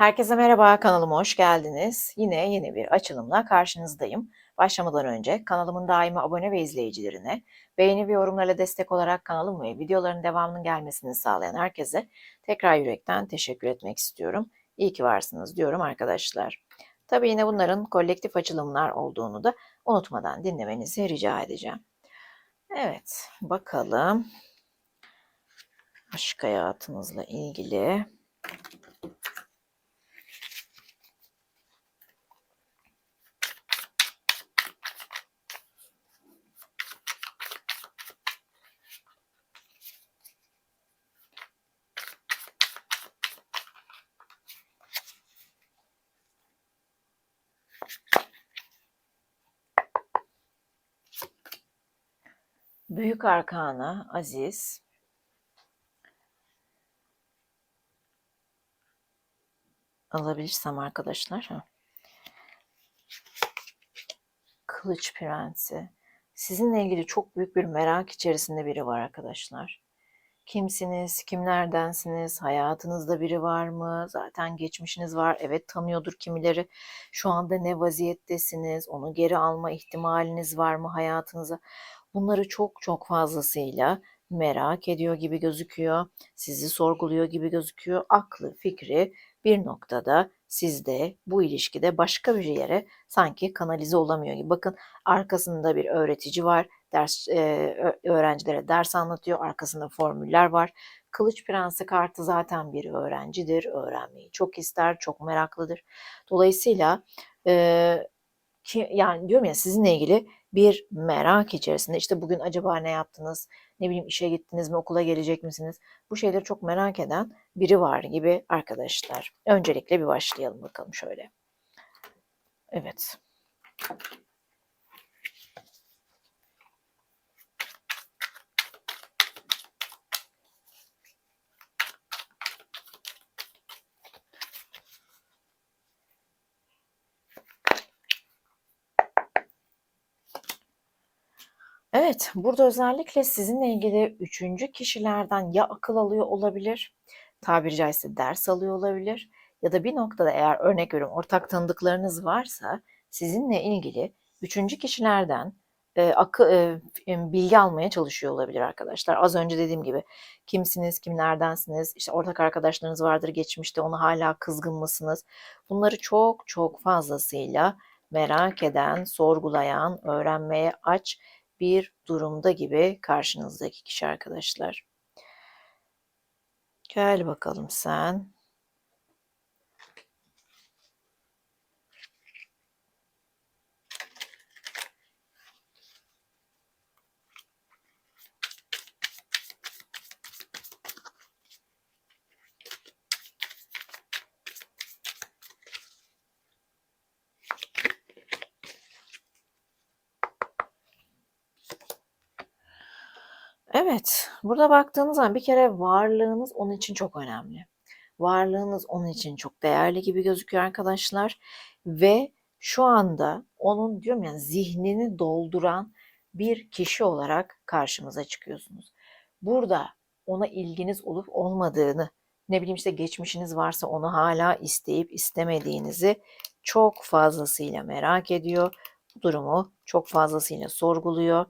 Herkese merhaba, kanalıma hoş geldiniz. Yine yeni bir açılımla karşınızdayım. Başlamadan önce kanalımın daimi abone ve izleyicilerine, beğeni ve yorumlarla destek olarak kanalım ve videoların devamının gelmesini sağlayan herkese tekrar yürekten teşekkür etmek istiyorum. İyi ki varsınız diyorum arkadaşlar. Tabii yine bunların kolektif açılımlar olduğunu da unutmadan dinlemenizi rica edeceğim. Evet, bakalım aşk hayatınızla ilgili Büyük Arkana Aziz alabilirsem arkadaşlar. Ha. Kılıç Prensi. Sizinle ilgili çok büyük bir merak içerisinde biri var arkadaşlar. Kimsiniz, kimlerdensiniz, hayatınızda biri var mı? Zaten geçmişiniz var, evet tanıyordur kimileri. Şu anda ne vaziyettesiniz, onu geri alma ihtimaliniz var mı hayatınıza? Bunları çok çok fazlasıyla merak ediyor gibi gözüküyor. Sizi sorguluyor gibi gözüküyor. Aklı, fikri bir noktada sizde bu ilişkide başka bir yere sanki kanalize olamıyor gibi. Bakın arkasında bir öğretici var. Ders e, öğrencilere ders anlatıyor. Arkasında formüller var. Kılıç Prensi kartı zaten bir öğrencidir. Öğrenmeyi çok ister, çok meraklıdır. Dolayısıyla e, ki, yani diyorum ya sizinle ilgili bir merak içerisinde. İşte bugün acaba ne yaptınız? Ne bileyim işe gittiniz mi? Okula gelecek misiniz? Bu şeyleri çok merak eden biri var gibi arkadaşlar. Öncelikle bir başlayalım bakalım şöyle. Evet. Evet, burada özellikle sizinle ilgili üçüncü kişilerden ya akıl alıyor olabilir, tabiri caizse ders alıyor olabilir ya da bir noktada eğer örnek veriyorum ortak tanıdıklarınız varsa sizinle ilgili üçüncü kişilerden e, akı, e, bilgi almaya çalışıyor olabilir arkadaşlar. Az önce dediğim gibi kimsiniz, kimlerdensiniz, işte ortak arkadaşlarınız vardır geçmişte onu hala kızgın mısınız? Bunları çok çok fazlasıyla merak eden, sorgulayan, öğrenmeye aç bir durumda gibi karşınızdaki kişi arkadaşlar. Gel bakalım sen. Evet, burada baktığınız zaman bir kere varlığınız onun için çok önemli. Varlığınız onun için çok değerli gibi gözüküyor arkadaşlar. Ve şu anda onun diyorum ya zihnini dolduran bir kişi olarak karşımıza çıkıyorsunuz. Burada ona ilginiz olup olmadığını, ne bileyim işte geçmişiniz varsa onu hala isteyip istemediğinizi çok fazlasıyla merak ediyor. Bu durumu çok fazlasıyla sorguluyor.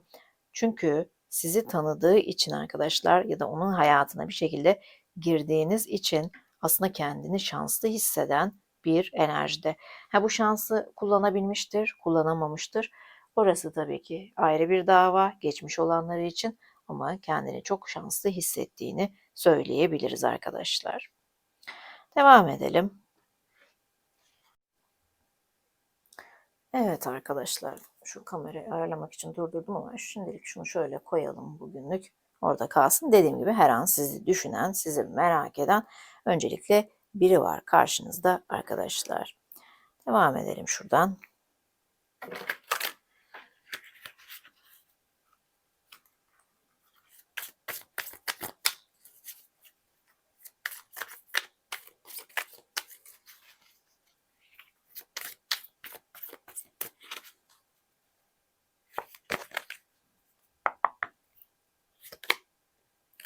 Çünkü sizi tanıdığı için arkadaşlar ya da onun hayatına bir şekilde girdiğiniz için aslında kendini şanslı hisseden bir enerjide. Ha bu şansı kullanabilmiştir, kullanamamıştır. Orası tabii ki ayrı bir dava geçmiş olanları için ama kendini çok şanslı hissettiğini söyleyebiliriz arkadaşlar. Devam edelim. Evet arkadaşlar şu kamerayı ayarlamak için durdurdum ama şimdilik şunu şöyle koyalım bugünlük. Orada kalsın. Dediğim gibi her an sizi düşünen, sizi merak eden öncelikle biri var karşınızda arkadaşlar. Devam edelim şuradan.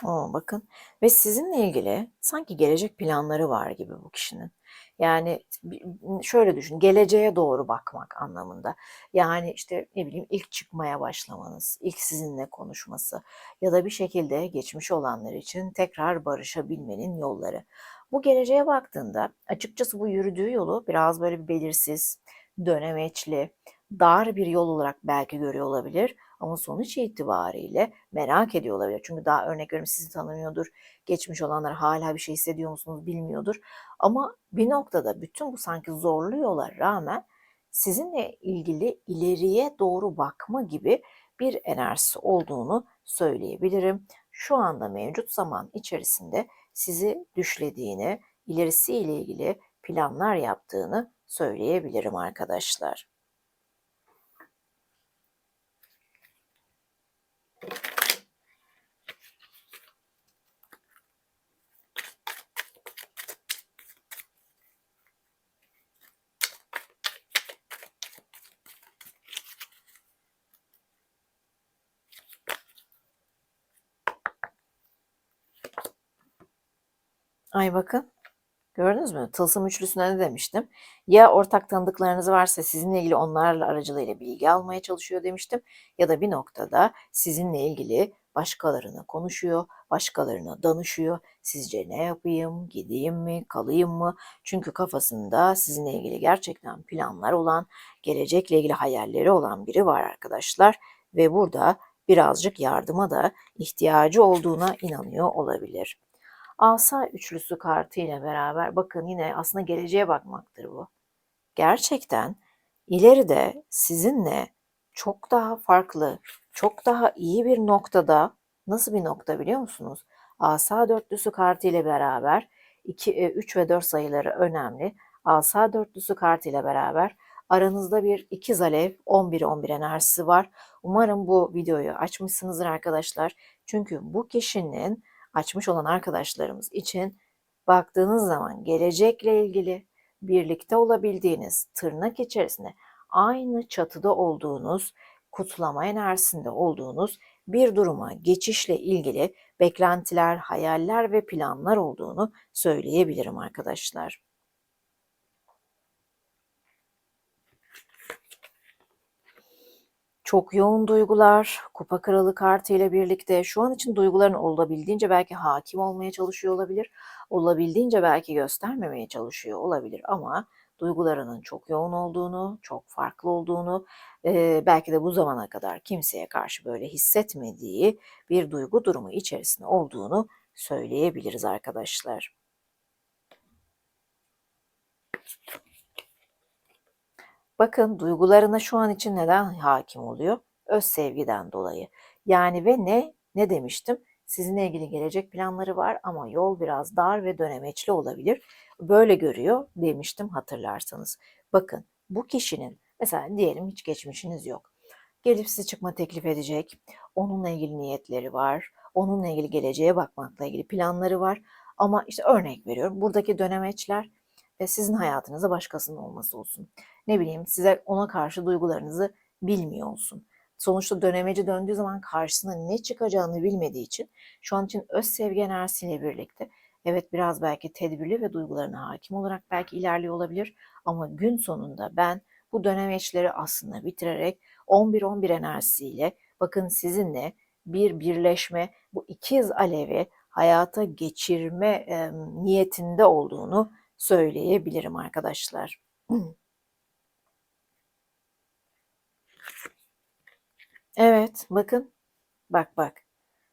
Oo, bakın Ve sizinle ilgili sanki gelecek planları var gibi bu kişinin. Yani şöyle düşün, geleceğe doğru bakmak anlamında. Yani işte ne bileyim ilk çıkmaya başlamanız, ilk sizinle konuşması ya da bir şekilde geçmiş olanlar için tekrar barışabilmenin yolları. Bu geleceğe baktığında açıkçası bu yürüdüğü yolu biraz böyle bir belirsiz, dönemeçli, dar bir yol olarak belki görüyor olabilir ama sonuç itibariyle merak ediyor olabilir. Çünkü daha örnek veriyorum sizi tanımıyordur, geçmiş olanlar hala bir şey hissediyor musunuz bilmiyordur. Ama bir noktada bütün bu sanki zorlu yola rağmen sizinle ilgili ileriye doğru bakma gibi bir enerjisi olduğunu söyleyebilirim. Şu anda mevcut zaman içerisinde sizi düşlediğini, ilerisiyle ilgili planlar yaptığını söyleyebilirim arkadaşlar. Ay bakın. Gördünüz mü? Tılsım üçlüsüne ne demiştim? Ya ortak tanıdıklarınız varsa sizinle ilgili onlarla aracılığıyla bilgi almaya çalışıyor demiştim. Ya da bir noktada sizinle ilgili başkalarına konuşuyor, başkalarına danışıyor. Sizce ne yapayım, gideyim mi, kalayım mı? Çünkü kafasında sizinle ilgili gerçekten planlar olan, gelecekle ilgili hayalleri olan biri var arkadaşlar. Ve burada birazcık yardıma da ihtiyacı olduğuna inanıyor olabilir. Asa üçlüsü kartı ile beraber bakın yine aslında geleceğe bakmaktır bu. Gerçekten ileride sizinle çok daha farklı, çok daha iyi bir noktada nasıl bir nokta biliyor musunuz? Asa dörtlüsü kartı ile beraber 2, 3 e, ve 4 sayıları önemli. Asa dörtlüsü kartı ile beraber aranızda bir ikiz alev 11-11 enerjisi var. Umarım bu videoyu açmışsınızdır arkadaşlar. Çünkü bu kişinin açmış olan arkadaşlarımız için baktığınız zaman gelecekle ilgili birlikte olabildiğiniz tırnak içerisinde aynı çatıda olduğunuz, kutlama enerjisinde olduğunuz bir duruma geçişle ilgili beklentiler, hayaller ve planlar olduğunu söyleyebilirim arkadaşlar. Çok yoğun duygular, kupa kralı kartı ile birlikte şu an için duyguların olabildiğince belki hakim olmaya çalışıyor olabilir. Olabildiğince belki göstermemeye çalışıyor olabilir ama duygularının çok yoğun olduğunu, çok farklı olduğunu, e, belki de bu zamana kadar kimseye karşı böyle hissetmediği bir duygu durumu içerisinde olduğunu söyleyebiliriz arkadaşlar. Bakın duygularına şu an için neden hakim oluyor? Öz sevgiden dolayı. Yani ve ne? Ne demiştim? Sizinle ilgili gelecek planları var ama yol biraz dar ve dönemeçli olabilir. Böyle görüyor demiştim hatırlarsanız. Bakın bu kişinin mesela diyelim hiç geçmişiniz yok. Gelip size çıkma teklif edecek. Onunla ilgili niyetleri var. Onunla ilgili geleceğe bakmakla ilgili planları var. Ama işte örnek veriyorum. Buradaki dönemeçler e, sizin hayatınıza başkasının olması olsun ne bileyim size ona karşı duygularınızı bilmiyor olsun. Sonuçta dönemeci döndüğü zaman karşısına ne çıkacağını bilmediği için şu an için öz sevgi enerjisiyle birlikte evet biraz belki tedbirli ve duygularına hakim olarak belki ilerliyor olabilir ama gün sonunda ben bu dönemeçleri aslında bitirerek 11-11 enerjisiyle bakın sizinle bir birleşme bu ikiz alevi hayata geçirme e, niyetinde olduğunu söyleyebilirim arkadaşlar. Evet, bakın. Bak bak.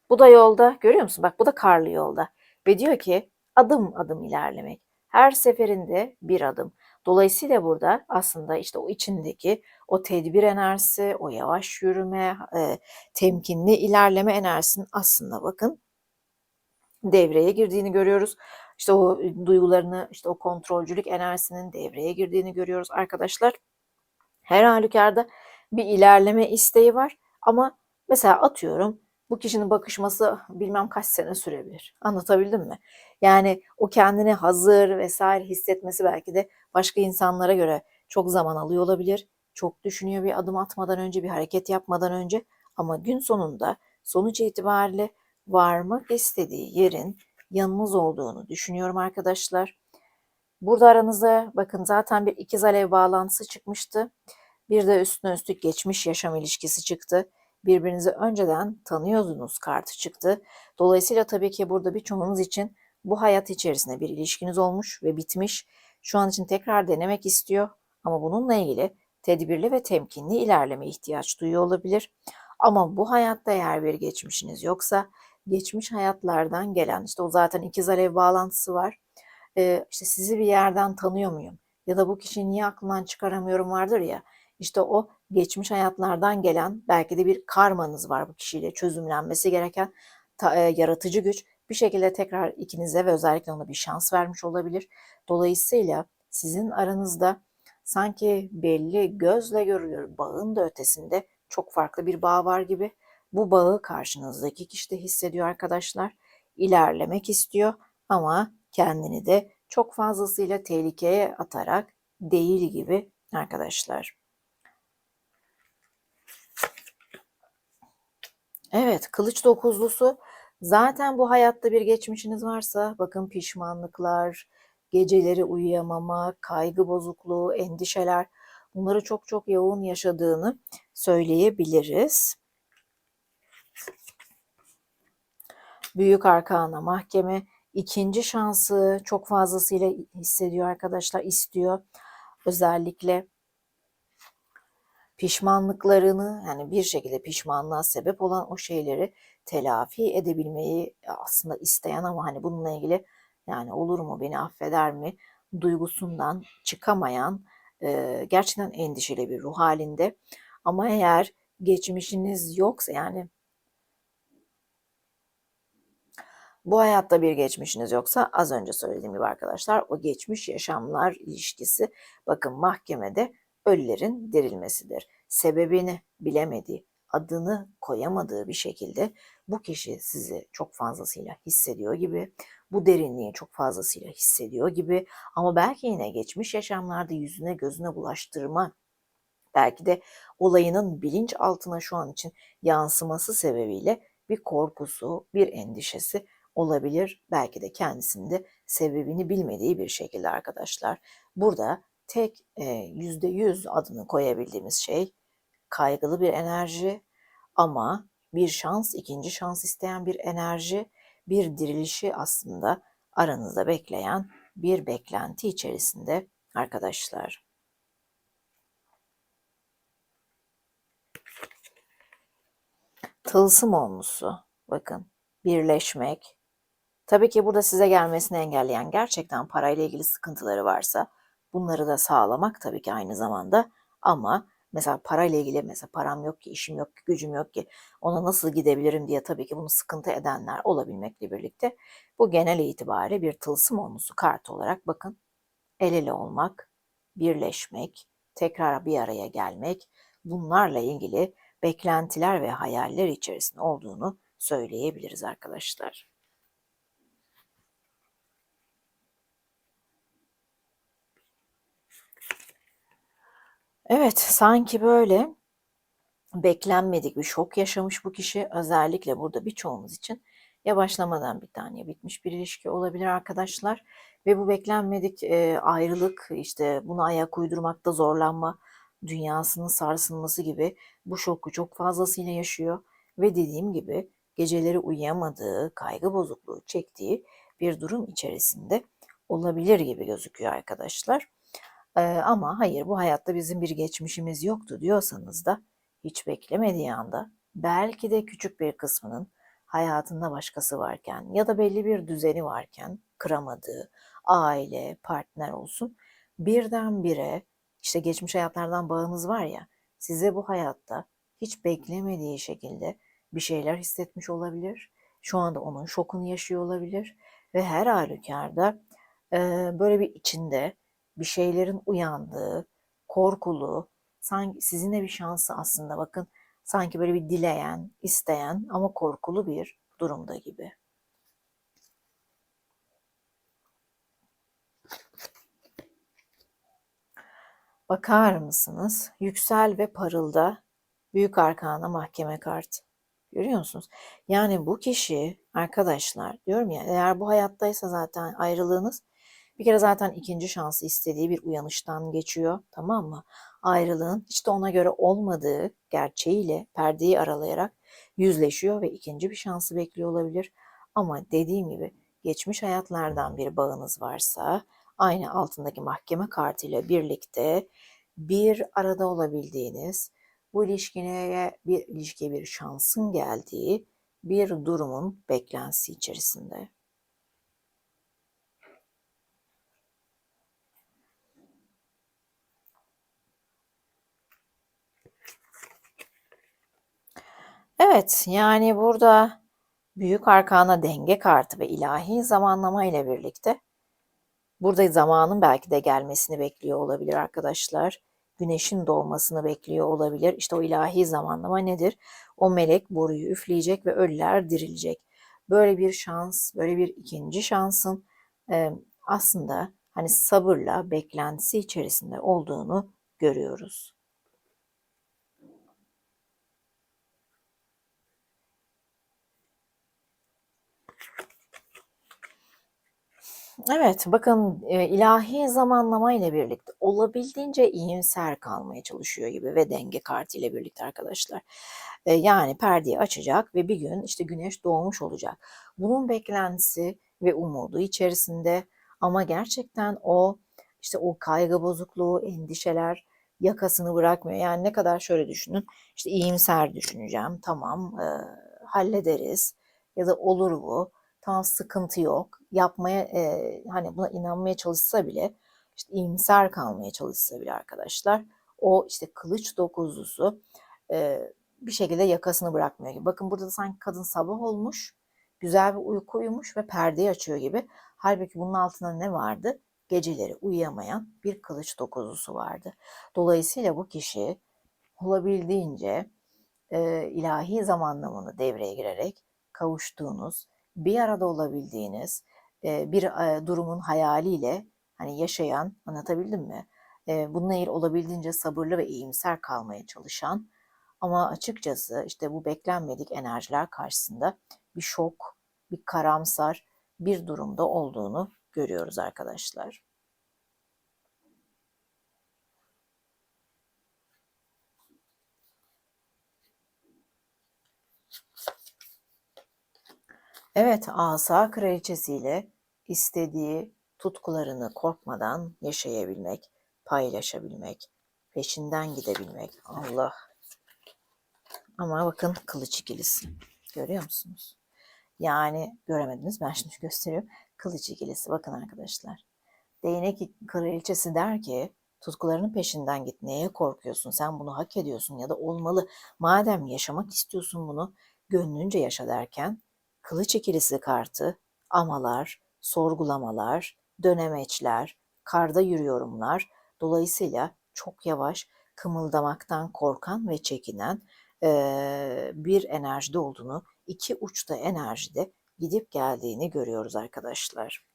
Bu da yolda. Görüyor musun? Bak bu da karlı yolda. Ve diyor ki adım adım ilerlemek. Her seferinde bir adım. Dolayısıyla burada aslında işte o içindeki o tedbir enerjisi, o yavaş yürüme, e, temkinli ilerleme enerjisinin aslında bakın devreye girdiğini görüyoruz. İşte o duygularını, işte o kontrolcülük enerjisinin devreye girdiğini görüyoruz arkadaşlar. Her halükarda bir ilerleme isteği var ama mesela atıyorum bu kişinin bakışması bilmem kaç sene sürebilir. Anlatabildim mi? Yani o kendini hazır vesaire hissetmesi belki de başka insanlara göre çok zaman alıyor olabilir. Çok düşünüyor bir adım atmadan önce, bir hareket yapmadan önce. Ama gün sonunda sonuç itibariyle varmak istediği yerin yanınız olduğunu düşünüyorum arkadaşlar. Burada aranızda bakın zaten bir ikiz alev bağlantısı çıkmıştı. Bir de üstüne üstlük geçmiş yaşam ilişkisi çıktı. Birbirinizi önceden tanıyordunuz kartı çıktı. Dolayısıyla tabii ki burada birçoğunuz için bu hayat içerisinde bir ilişkiniz olmuş ve bitmiş. Şu an için tekrar denemek istiyor ama bununla ilgili tedbirli ve temkinli ilerleme ihtiyaç duyuyor olabilir. Ama bu hayatta eğer bir geçmişiniz yoksa geçmiş hayatlardan gelen işte o zaten ikiz alev bağlantısı var. Ee, işte sizi bir yerden tanıyor muyum? Ya da bu kişiyi niye aklımdan çıkaramıyorum vardır ya. İşte o geçmiş hayatlardan gelen belki de bir karmanız var bu kişiyle çözümlenmesi gereken ta, e, yaratıcı güç bir şekilde tekrar ikinize ve özellikle ona bir şans vermiş olabilir. Dolayısıyla sizin aranızda sanki belli gözle görülür bağın da ötesinde çok farklı bir bağ var gibi. Bu bağı karşınızdaki kişi de hissediyor arkadaşlar. İlerlemek istiyor ama kendini de çok fazlasıyla tehlikeye atarak değil gibi arkadaşlar. Evet, kılıç dokuzlusu zaten bu hayatta bir geçmişiniz varsa bakın pişmanlıklar, geceleri uyuyamama, kaygı bozukluğu, endişeler bunları çok çok yoğun yaşadığını söyleyebiliriz. Büyük arkana mahkeme ikinci şansı çok fazlasıyla hissediyor arkadaşlar, istiyor. Özellikle pişmanlıklarını yani bir şekilde pişmanlığa sebep olan o şeyleri telafi edebilmeyi aslında isteyen ama hani bununla ilgili yani olur mu beni affeder mi duygusundan çıkamayan e, gerçekten endişeli bir ruh halinde. Ama eğer geçmişiniz yoksa yani bu hayatta bir geçmişiniz yoksa az önce söylediğim gibi arkadaşlar o geçmiş yaşamlar ilişkisi bakın mahkemede ölülerin dirilmesidir. Sebebini bilemediği, adını koyamadığı bir şekilde bu kişi sizi çok fazlasıyla hissediyor gibi, bu derinliği çok fazlasıyla hissediyor gibi ama belki yine geçmiş yaşamlarda yüzüne gözüne bulaştırma belki de olayının bilinç altına şu an için yansıması sebebiyle bir korkusu, bir endişesi olabilir. Belki de kendisinde sebebini bilmediği bir şekilde arkadaşlar. Burada tek yüzde yüz adını koyabildiğimiz şey kaygılı bir enerji ama bir şans, ikinci şans isteyen bir enerji, bir dirilişi aslında aranızda bekleyen bir beklenti içerisinde arkadaşlar. Tılsım olmusu. Bakın birleşmek. Tabii ki burada size gelmesini engelleyen gerçekten parayla ilgili sıkıntıları varsa bunları da sağlamak tabii ki aynı zamanda ama mesela parayla ilgili mesela param yok ki, işim yok ki, gücüm yok ki ona nasıl gidebilirim diye tabii ki bunu sıkıntı edenler olabilmekle birlikte bu genel itibariyle bir tılsım olmusu kart olarak bakın el ele olmak, birleşmek, tekrar bir araya gelmek bunlarla ilgili beklentiler ve hayaller içerisinde olduğunu söyleyebiliriz arkadaşlar. Evet, sanki böyle beklenmedik bir şok yaşamış bu kişi. Özellikle burada birçoğumuz için yavaşlamadan bir tane bitmiş bir ilişki olabilir arkadaşlar. Ve bu beklenmedik e, ayrılık, işte buna ayak uydurmakta zorlanma, dünyasının sarsılması gibi bu şoku çok fazlasıyla yaşıyor. Ve dediğim gibi geceleri uyuyamadığı, kaygı bozukluğu çektiği bir durum içerisinde olabilir gibi gözüküyor arkadaşlar. Ee, ama hayır bu hayatta bizim bir geçmişimiz yoktu diyorsanız da hiç beklemediği anda belki de küçük bir kısmının hayatında başkası varken ya da belli bir düzeni varken kıramadığı aile, partner olsun birdenbire işte geçmiş hayatlardan bağınız var ya size bu hayatta hiç beklemediği şekilde bir şeyler hissetmiş olabilir. Şu anda onun şokunu yaşıyor olabilir ve her halükarda e, böyle bir içinde bir şeylerin uyandığı, korkulu, sanki sizinle bir şansı aslında bakın sanki böyle bir dileyen, isteyen ama korkulu bir durumda gibi. Bakar mısınız? Yüksel ve parılda büyük arkana mahkeme kartı. Görüyor musunuz? Yani bu kişi arkadaşlar diyorum ya eğer bu hayattaysa zaten ayrılığınız bir kere zaten ikinci şansı istediği bir uyanıştan geçiyor tamam mı? Ayrılığın hiç de ona göre olmadığı gerçeğiyle perdeyi aralayarak yüzleşiyor ve ikinci bir şansı bekliyor olabilir. Ama dediğim gibi geçmiş hayatlardan bir bağınız varsa aynı altındaki mahkeme kartıyla birlikte bir arada olabildiğiniz, bu ilişkiye bir ilişkiye bir şansın geldiği bir durumun beklentisi içerisinde. Evet, yani burada büyük arkana denge kartı ve ilahi zamanlama ile birlikte burada zamanın belki de gelmesini bekliyor olabilir arkadaşlar. Güneşin doğmasını bekliyor olabilir. İşte o ilahi zamanlama nedir? O melek boruyu üfleyecek ve ölüler dirilecek. Böyle bir şans, böyle bir ikinci şansın e, aslında hani sabırla beklentisi içerisinde olduğunu görüyoruz. Evet, bakın e, ilahi zamanlama ile birlikte olabildiğince iyimser kalmaya çalışıyor gibi ve denge kartı ile birlikte arkadaşlar. E, yani perdeyi açacak ve bir gün işte güneş doğmuş olacak. Bunun beklentisi ve umudu içerisinde ama gerçekten o işte o kaygı bozukluğu, endişeler yakasını bırakmıyor. Yani ne kadar şöyle düşünün, işte iyimser düşüneceğim, tamam e, hallederiz ya da olur bu Tamam sıkıntı yok. Yapmaya e, hani buna inanmaya çalışsa bile işte iyimser kalmaya çalışsa bile arkadaşlar o işte kılıç dokuzlusu e, bir şekilde yakasını bırakmıyor. Bakın burada da sanki kadın sabah olmuş, güzel bir uyku uyumuş ve perdeyi açıyor gibi. Halbuki bunun altında ne vardı? Geceleri uyuyamayan bir kılıç dokuzlusu vardı. Dolayısıyla bu kişi olabildiğince e, ilahi zamanlamanı devreye girerek kavuştuğunuz, bir arada olabildiğiniz bir durumun hayaliyle hani yaşayan anlatabildim mi? Bununla ilgili olabildiğince sabırlı ve iyimser kalmaya çalışan ama açıkçası işte bu beklenmedik enerjiler karşısında bir şok, bir karamsar bir durumda olduğunu görüyoruz arkadaşlar. Evet, asa kraliçesiyle istediği tutkularını korkmadan yaşayabilmek, paylaşabilmek, peşinden gidebilmek. Allah. Ama bakın kılıç ikilisi. Görüyor musunuz? Yani göremediniz. Ben şimdi gösteriyorum. Kılıç ikilisi. Bakın arkadaşlar. Değnek kraliçesi der ki tutkularının peşinden git. Neye korkuyorsun? Sen bunu hak ediyorsun ya da olmalı. Madem yaşamak istiyorsun bunu gönlünce yaşa derken kılıç ikilisi kartı, amalar, sorgulamalar, dönemeçler, karda yürüyorumlar, dolayısıyla çok yavaş, kımıldamaktan korkan ve çekinen e, bir enerjide olduğunu, iki uçta enerjide gidip geldiğini görüyoruz arkadaşlar.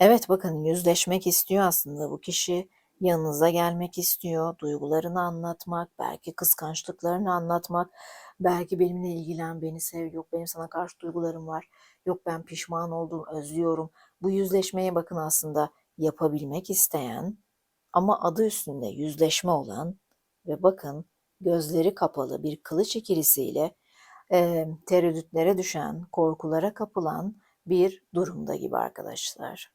Evet bakın yüzleşmek istiyor aslında bu kişi. Yanınıza gelmek istiyor, duygularını anlatmak, belki kıskançlıklarını anlatmak, belki benimle ilgilen, beni sev, yok benim sana karşı duygularım var, yok ben pişman oldum, özlüyorum. Bu yüzleşmeye bakın aslında yapabilmek isteyen ama adı üstünde yüzleşme olan ve bakın gözleri kapalı bir kılıç ikilisiyle e, tereddütlere düşen, korkulara kapılan bir durumda gibi arkadaşlar.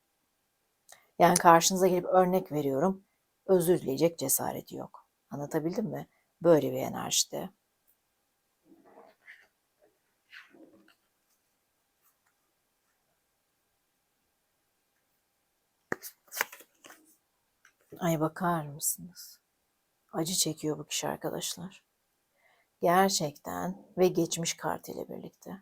Yani karşınıza gelip örnek veriyorum. Özür dileyecek cesareti yok. Anlatabildim mi? Böyle bir enerjide. Ay bakar mısınız? Acı çekiyor bu kişi arkadaşlar. Gerçekten ve geçmiş kartıyla birlikte.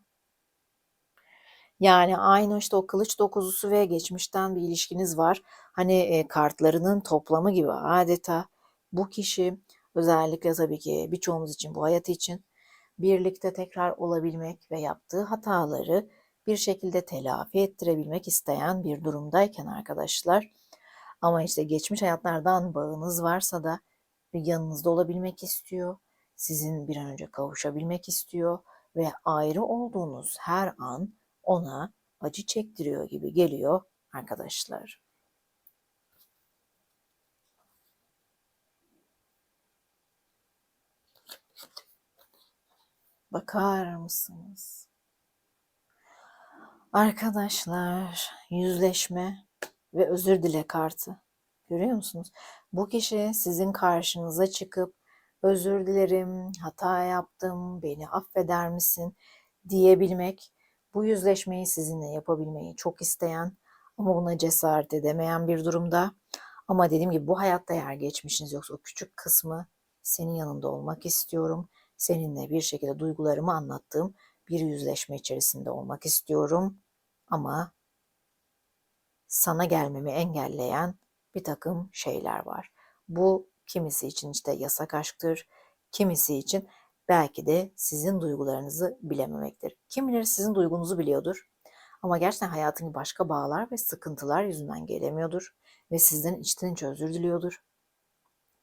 Yani aynı işte o kılıç dokuzusu ve geçmişten bir ilişkiniz var. Hani e, kartlarının toplamı gibi adeta bu kişi özellikle tabii ki birçoğumuz için bu hayat için birlikte tekrar olabilmek ve yaptığı hataları bir şekilde telafi ettirebilmek isteyen bir durumdayken arkadaşlar ama işte geçmiş hayatlardan bağınız varsa da yanınızda olabilmek istiyor. Sizin bir an önce kavuşabilmek istiyor ve ayrı olduğunuz her an ona acı çektiriyor gibi geliyor arkadaşlar. Bakar mısınız? Arkadaşlar, yüzleşme ve özür dile kartı. Görüyor musunuz? Bu kişi sizin karşınıza çıkıp özür dilerim, hata yaptım, beni affeder misin diyebilmek, bu yüzleşmeyi sizinle yapabilmeyi çok isteyen ama buna cesaret edemeyen bir durumda. Ama dediğim gibi bu hayatta eğer geçmişiniz yoksa o küçük kısmı senin yanında olmak istiyorum. Seninle bir şekilde duygularımı anlattığım bir yüzleşme içerisinde olmak istiyorum. Ama sana gelmemi engelleyen bir takım şeyler var. Bu kimisi için işte yasak aşktır, kimisi için belki de sizin duygularınızı bilememektir. Kim bilir sizin duygunuzu biliyordur. Ama gerçekten hayatın başka bağlar ve sıkıntılar yüzünden gelemiyordur ve sizden içten içe özür diliyordur.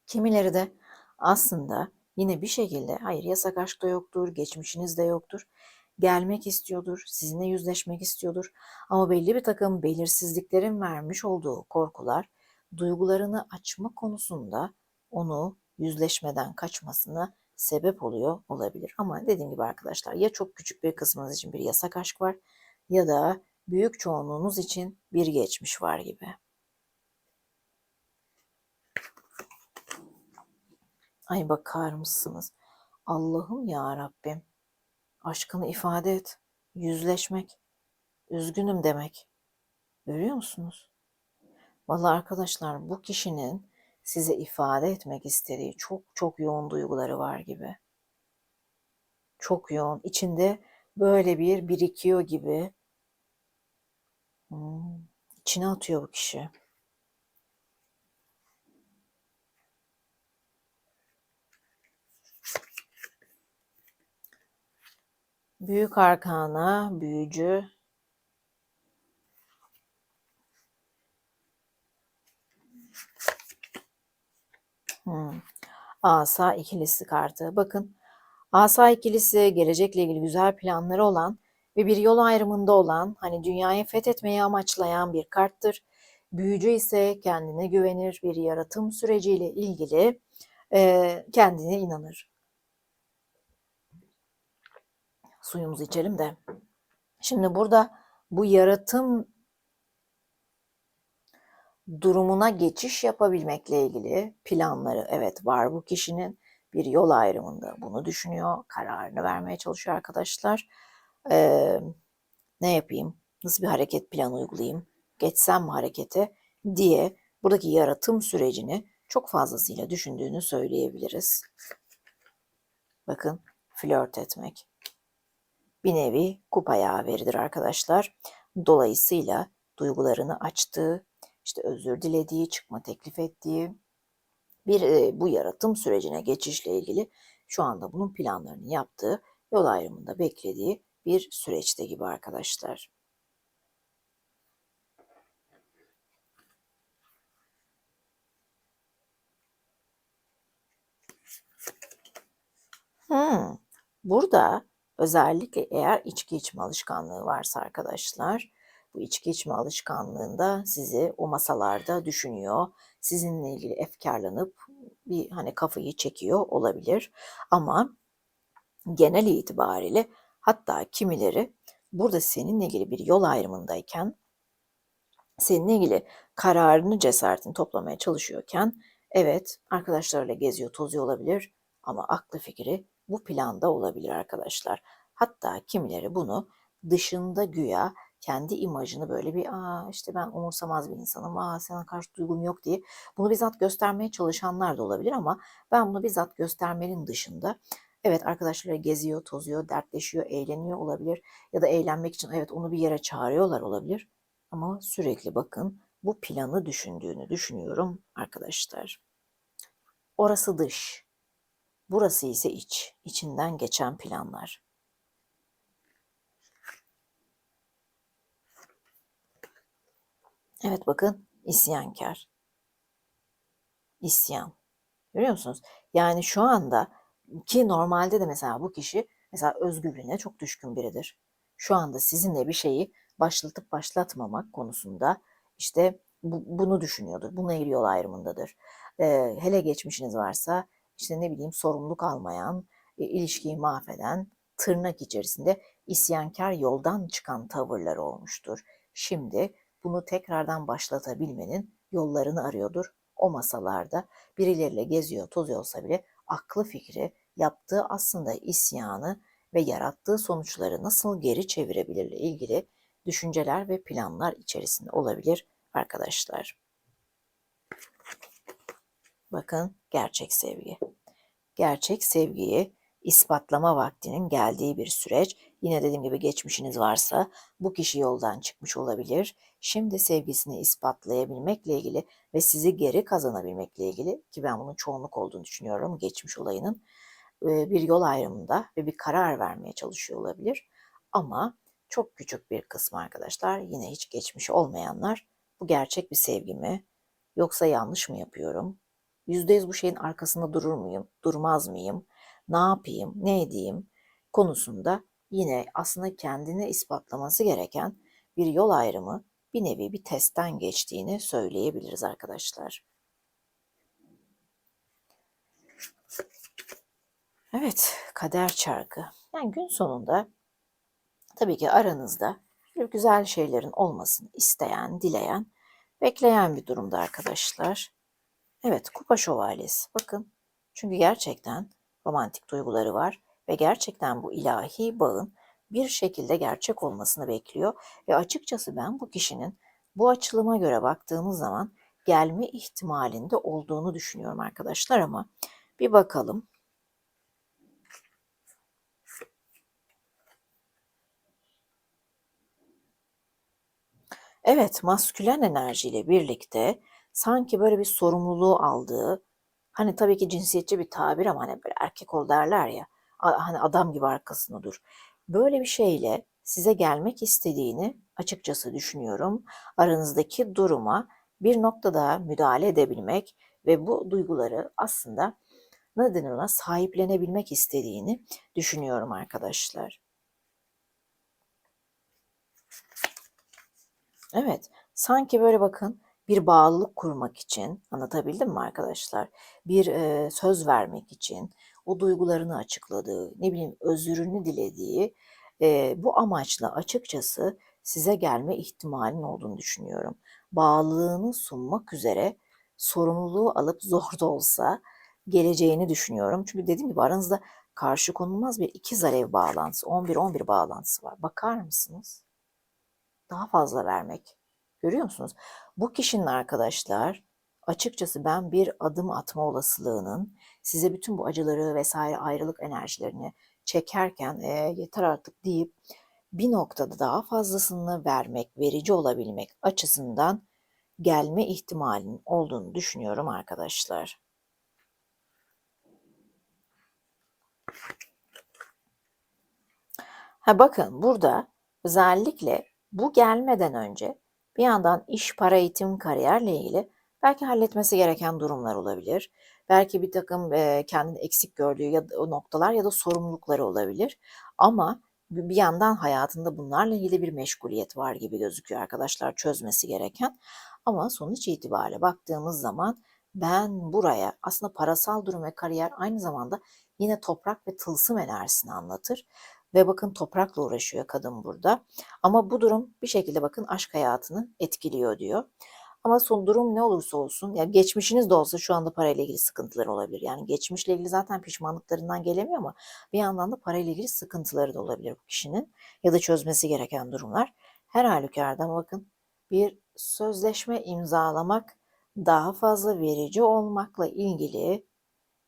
Kimileri de aslında yine bir şekilde hayır yasak aşk da yoktur, geçmişiniz de yoktur. Gelmek istiyordur, sizinle yüzleşmek istiyordur. Ama belli bir takım belirsizliklerin vermiş olduğu korkular duygularını açma konusunda onu yüzleşmeden kaçmasına sebep oluyor olabilir. Ama dediğim gibi arkadaşlar ya çok küçük bir kısmınız için bir yasak aşk var ya da büyük çoğunluğunuz için bir geçmiş var gibi. Ay bakar mısınız? Allah'ım ya Rabbim. Aşkını ifade et. Yüzleşmek. Üzgünüm demek. Görüyor musunuz? Vallahi arkadaşlar bu kişinin size ifade etmek istediği çok çok yoğun duyguları var gibi. Çok yoğun. İçinde böyle bir birikiyor gibi. Hmm. İçine atıyor bu kişi. Büyük arkana, büyücü. Hmm. Asa ikilisi kartı. Bakın Asa ikilisi gelecekle ilgili güzel planları olan ve bir yol ayrımında olan hani dünyayı fethetmeyi amaçlayan bir karttır. Büyücü ise kendine güvenir, bir yaratım süreciyle ilgili e, kendine inanır. Suyumuzu içelim de. Şimdi burada bu yaratım durumuna geçiş yapabilmekle ilgili planları evet var bu kişinin bir yol ayrımında bunu düşünüyor, kararını vermeye çalışıyor arkadaşlar. Ee, ne yapayım, nasıl bir hareket planı uygulayayım, geçsem mi harekete diye buradaki yaratım sürecini çok fazlasıyla düşündüğünü söyleyebiliriz. Bakın flört etmek. Bir nevi kupa yaveridir arkadaşlar. Dolayısıyla duygularını açtığı, işte özür dilediği, çıkma teklif ettiği bir e, bu yaratım sürecine geçişle ilgili şu anda bunun planlarını yaptığı, yol ayrımında beklediği bir süreçte gibi arkadaşlar. Hmm. Burada özellikle eğer içki içme alışkanlığı varsa arkadaşlar, bu içki içme alışkanlığında sizi o masalarda düşünüyor. Sizinle ilgili efkarlanıp bir hani kafayı çekiyor olabilir. Ama genel itibariyle hatta kimileri burada seninle ilgili bir yol ayrımındayken seninle ilgili kararını cesaretini toplamaya çalışıyorken evet arkadaşlarıyla geziyor tozuyor olabilir ama aklı fikri bu planda olabilir arkadaşlar. Hatta kimileri bunu dışında güya kendi imajını böyle bir aa işte ben umursamaz bir insanım, aa sana karşı duygum yok diye bunu bizzat göstermeye çalışanlar da olabilir ama ben bunu bizzat göstermenin dışında evet arkadaşları geziyor, tozuyor, dertleşiyor, eğleniyor olabilir ya da eğlenmek için evet onu bir yere çağırıyorlar olabilir ama sürekli bakın bu planı düşündüğünü düşünüyorum arkadaşlar. Orası dış, burası ise iç, içinden geçen planlar. Evet bakın isyankar. İsyan. Görüyor musunuz? Yani şu anda ki normalde de mesela bu kişi mesela özgürlüğüne çok düşkün biridir. Şu anda sizinle bir şeyi başlatıp başlatmamak konusunda işte bu, bunu düşünüyordur. İlgili yol ayrımındadır. Ee, hele geçmişiniz varsa işte ne bileyim sorumluluk almayan, e, ilişkiyi mahveden, tırnak içerisinde isyankar yoldan çıkan tavırları olmuştur. Şimdi bunu tekrardan başlatabilmenin yollarını arıyordur. O masalarda birileriyle geziyor, tozuyorsa bile aklı fikri, yaptığı aslında isyanı ve yarattığı sonuçları nasıl geri çevirebilirle ilgili düşünceler ve planlar içerisinde olabilir arkadaşlar. Bakın gerçek sevgi. Gerçek sevgiyi ispatlama vaktinin geldiği bir süreç. Yine dediğim gibi geçmişiniz varsa bu kişi yoldan çıkmış olabilir. Şimdi sevgisini ispatlayabilmekle ilgili ve sizi geri kazanabilmekle ilgili ki ben bunun çoğunluk olduğunu düşünüyorum geçmiş olayının bir yol ayrımında ve bir karar vermeye çalışıyor olabilir. Ama çok küçük bir kısmı arkadaşlar yine hiç geçmiş olmayanlar bu gerçek bir sevgi mi yoksa yanlış mı yapıyorum? %100 bu şeyin arkasında durur muyum, durmaz mıyım? ne yapayım, ne edeyim konusunda yine aslında kendine ispatlaması gereken bir yol ayrımı bir nevi bir testten geçtiğini söyleyebiliriz arkadaşlar. Evet, kader çarkı. Yani gün sonunda tabii ki aranızda güzel şeylerin olmasını isteyen, dileyen, bekleyen bir durumda arkadaşlar. Evet, kupa şövalyesi. Bakın. Çünkü gerçekten romantik duyguları var ve gerçekten bu ilahi bağın bir şekilde gerçek olmasını bekliyor ve açıkçası ben bu kişinin bu açılıma göre baktığımız zaman gelme ihtimalinde olduğunu düşünüyorum arkadaşlar ama bir bakalım. Evet, maskülen enerjiyle birlikte sanki böyle bir sorumluluğu aldığı, Hani tabii ki cinsiyetçi bir tabir ama hani böyle erkek ol derler ya. Hani adam gibi arkasında dur. Böyle bir şeyle size gelmek istediğini açıkçası düşünüyorum. Aranızdaki duruma bir noktada müdahale edebilmek ve bu duyguları aslında ne denir ona sahiplenebilmek istediğini düşünüyorum arkadaşlar. Evet, sanki böyle bakın bir bağlılık kurmak için, anlatabildim mi arkadaşlar? Bir e, söz vermek için, o duygularını açıkladığı, ne bileyim özürünü dilediği e, bu amaçla açıkçası size gelme ihtimalinin olduğunu düşünüyorum. Bağlılığını sunmak üzere sorumluluğu alıp zor da olsa geleceğini düşünüyorum. Çünkü dediğim gibi aranızda karşı konulmaz bir ikiz alev bağlantısı, 11-11 bağlantısı var. Bakar mısınız? Daha fazla vermek. Görüyor musunuz? Bu kişinin arkadaşlar açıkçası ben bir adım atma olasılığının size bütün bu acıları vesaire ayrılık enerjilerini çekerken e, yeter artık deyip bir noktada daha fazlasını vermek, verici olabilmek açısından gelme ihtimalinin olduğunu düşünüyorum arkadaşlar. Ha bakın burada özellikle bu gelmeden önce bir yandan iş, para, eğitim, kariyerle ilgili belki halletmesi gereken durumlar olabilir. Belki bir takım e, kendini eksik gördüğü ya da o noktalar ya da sorumlulukları olabilir. Ama bir yandan hayatında bunlarla ilgili bir meşguliyet var gibi gözüküyor arkadaşlar çözmesi gereken. Ama sonuç itibariyle baktığımız zaman ben buraya aslında parasal durum ve kariyer aynı zamanda yine toprak ve tılsım enerjisini anlatır. Ve bakın toprakla uğraşıyor kadın burada. Ama bu durum bir şekilde bakın aşk hayatını etkiliyor diyor. Ama son durum ne olursa olsun, ya geçmişiniz de olsa şu anda parayla ilgili sıkıntıları olabilir. Yani geçmişle ilgili zaten pişmanlıklarından gelemiyor ama bir yandan da parayla ilgili sıkıntıları da olabilir bu kişinin ya da çözmesi gereken durumlar. Her halükarda bakın bir sözleşme imzalamak daha fazla verici olmakla ilgili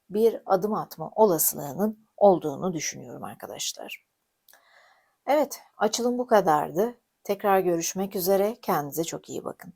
bir adım atma olasılığının olduğunu düşünüyorum arkadaşlar. Evet, açılım bu kadardı. Tekrar görüşmek üzere. Kendinize çok iyi bakın.